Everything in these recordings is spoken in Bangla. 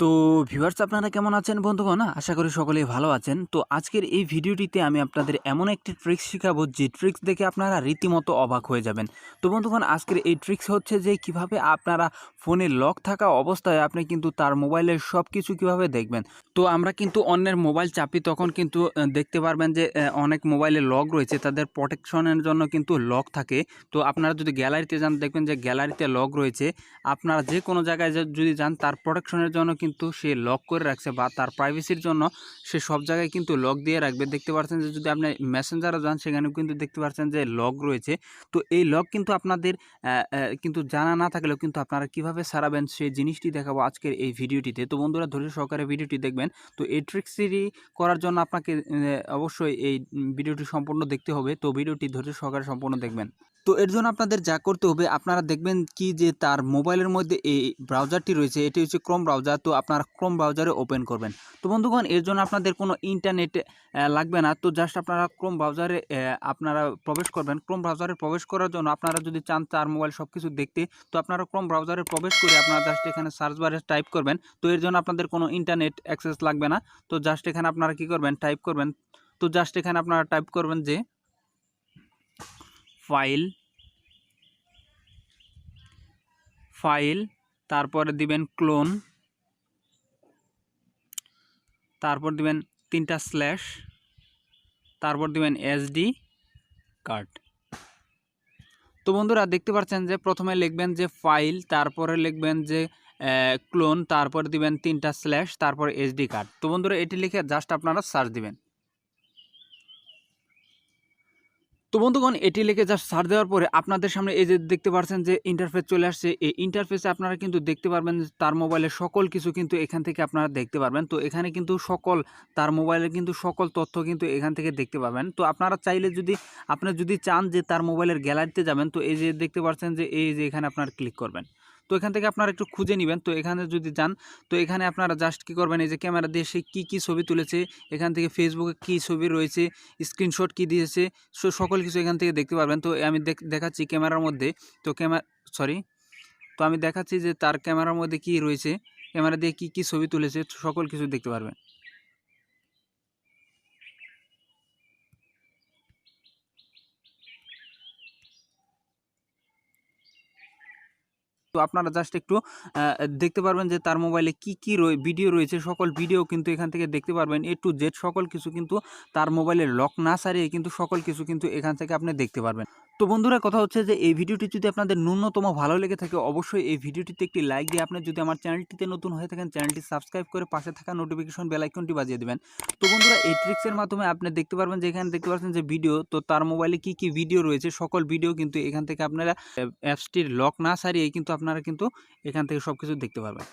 তো ভিউয়ার্স আপনারা কেমন আছেন বন্ধুগণ? আশা করি সকলেই ভালো আছেন। তো আজকের এই ভিডিওটিতে আমি আপনাদের এমন একটি ট্রিক্স শেখাবো যে ট্রিক্স দেখে আপনারা রীতিমতো অবাক হয়ে যাবেন। তো বন্ধুগণ, আজকের এই ট্রিক্স হচ্ছে যে কীভাবে আপনারা ফোনে লক থাকা অবস্থায় আপনি কিন্তু তার মোবাইলের সব কিছু কীভাবে দেখবেন। তো আমরা কিন্তু অন্যের মোবাইল চাপি, তখন কিন্তু দেখতে পারবেন যে অনেক মোবাইলে লক রয়েছে, তাদের প্রোটেকশনের জন্য কিন্তু লক থাকে। তো আপনারা যদি গ্যালারিতে যান, দেখবেন যে গ্যালারিতে লক রয়েছে। আপনারা যে কোনো জায়গায় যদি যান, তার প্রোটেকশনের জন্য কিন্তু সে লক করে রাখছে বা তার প্রাইভেসির জন্য সে সব জায়গায় কিন্তু লক দিয়ে রাখবে। দেখতে পাচ্ছেন যে যদি আপনি মেসেঞ্জারে যান, সেখানেও কিন্তু দেখতে পাচ্ছেন যে লক রয়েছে। তো এই লক কিন্তু আপনাদের কিন্তু জানা না থাকলেও কিন্তু আপনারা কীভাবে সারাবেন সেই জিনিসটি দেখাবো আজকের এই ভিডিওটিতে। তো বন্ধুরা, ধৈর্য সহকারে ভিডিওটি দেখবেন। তো এই ট্রিক্সটি করার জন্য আপনাকে অবশ্যই এই ভিডিওটি সম্পূর্ণ দেখতে হবে। তো ভিডিওটি ধৈর্য সহকারে সম্পূর্ণ দেখবেন। তো এর জন্য আপনাদের যা করতে হবে, আপনারা দেখবেন কি যে তার মোবাইলের মধ্যে এই ব্রাউজারটি রয়েছে। এটি হচ্ছে ক্রোম ব্রাউজার তো আপনারা ক্রোম ব্রাউজারে ওপেন করবেন। তো বন্ধুগণ, এর জন্য আপনাদের কোনো ইন্টারনেট লাগবে না। তো জাস্ট আপনারা ক্রোম ব্রাউজারে আপনারা প্রবেশ করবেন। ক্রোম ব্রাউজারে প্রবেশ করার জন্য আপনারা যদি চান তার মোবাইল সব কিছু দেখতে, তো আপনারা ক্রোম ব্রাউজারে প্রবেশ করে আপনারা জাস্ট এখানে সার্চ বারে টাইপ করবেন। তো এর জন্য আপনাদের কোনো ইন্টারনেট অ্যাক্সেস লাগবে না। তো জাস্ট এখানে আপনারা কি করবেন? টাইপ করবেন। তো জাস্ট এখানে আপনারা টাইপ করবেন যে ফাইল ফাইল তারপরে দিবেন ক্লোন তারপর দিবেন তিনটা স্ল্যাশ, তারপর দিবেন এসডি কার্ড তো বন্ধুরা, দেখতে পাচ্ছেন যে প্রথমে লিখবেন যে ফাইল তারপরে লিখবেন যে ক্লোন তারপর দিবেন তিনটা স্ল্যাশ, তারপর এসডি কার্ড তো বন্ধুরা, এটি লিখে জাস্ট আপনারা সার্চ দিবেন। তো বন্ধুগণ, এটি লিখে জাস্ট সার দেওয়ার পরে আপনাদের সামনে এই যে দেখতে পাচ্ছেন যে ইন্টারফেস চলে আসছে, এই ইন্টারফেসে আপনারা কিন্তু দেখতে পারবেন তার মোবাইলের সকল কিছু কিন্তু এখান থেকে আপনারা দেখতে পারবেন। তো এখানে কিন্তু সকল, তার মোবাইলের কিন্তু সকল তথ্য কিন্তু এখান থেকে দেখতে পাবেন তো আপনারা চাইলে যদি, আপনি যদি চান যে তার মোবাইলের গ্যালারিতে যাবেন, তো এই যে দেখতে পাচ্ছেন যে এই যে এখানে আপনারা ক্লিক করবেন। তো এখান থেকে আপনারা একটু খুঁজে নেবেন। তো এখানে যদি যান, তো এখানে আপনারা জাস্ট কি করবেন, এই যে ক্যামেরা দিয়ে সে কী কী ছবি তুলেছে, এখান থেকে ফেসবুকে কী ছবি রয়েছে স্ক্রিনশট কি দিয়েছে, সো সকল কিছু এখান থেকে দেখতে পারবেন। তো আমি দেখ- দেখাচ্ছি ক্যামেরার মধ্যে, তো ক্যামেরা সরি তো আমি দেখাচ্ছি যে তার ক্যামেরার মধ্যে কি রয়েছে, ক্যামেরা দিয়ে কি কি ছবি তুলেছে, সকল কিছু দেখতে পারবেন। তো আপনারা জাস্ট একটু দেখতে পারবেন যে তার মোবাইলে কি কি ভিডিও রয়েছে। সকল ভিডিও কিন্তু এখান থেকে দেখতে পারবেন। এ টু জেড সকল কিছু কিন্তু তার মোবাইলে লক না সারিয়ে কিন্তু সকল কিছু কিন্তু এখান থেকে আপনি দেখতে পারবেন। তো বন্ধুরা কথা হচ্ছে যে, এই ভিডিওটি যদি আপনাদের ন্যূনতম ভালো লেগে থাকে, অবশ্যই এই ভিডিওটিতে একটি লাইক দিয়ে আপনি যদি আমার চ্যানেলটিতে নতুন হয়ে থাকেন, চ্যানেলটি সাবস্ক্রাইব করে পাশে থাকা নোটিফিকেশন বেল আইকনটি বাজিয়ে দেবেন। তো বন্ধুরা, এই ট্রিক্সের মাধ্যমে আপনি দেখতে পারবেন যে, এখানে দেখতে পাচ্ছেন যে ভিডিও তো তার মোবাইলে কি কি ভিডিও রয়েছে, সকল ভিডিও কিন্তু এখান থেকে আপনারা অ্যাপসটির লক না সারিয়ে কিন্তু আপনারা কিন্তু এখান থেকে সব কিছু দেখতে পারবেন।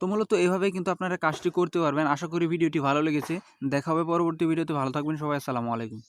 তো মূলত এভাবে কিন্তু আপনারা কাজটি করতে পারবেন। আশা করি ভিডিওটি ভালো লেগেছে। দেখা হবে পরবর্তী ভিডিওতে। ভালো থাকবেন সবাই। আসসালামু আলাইকুম।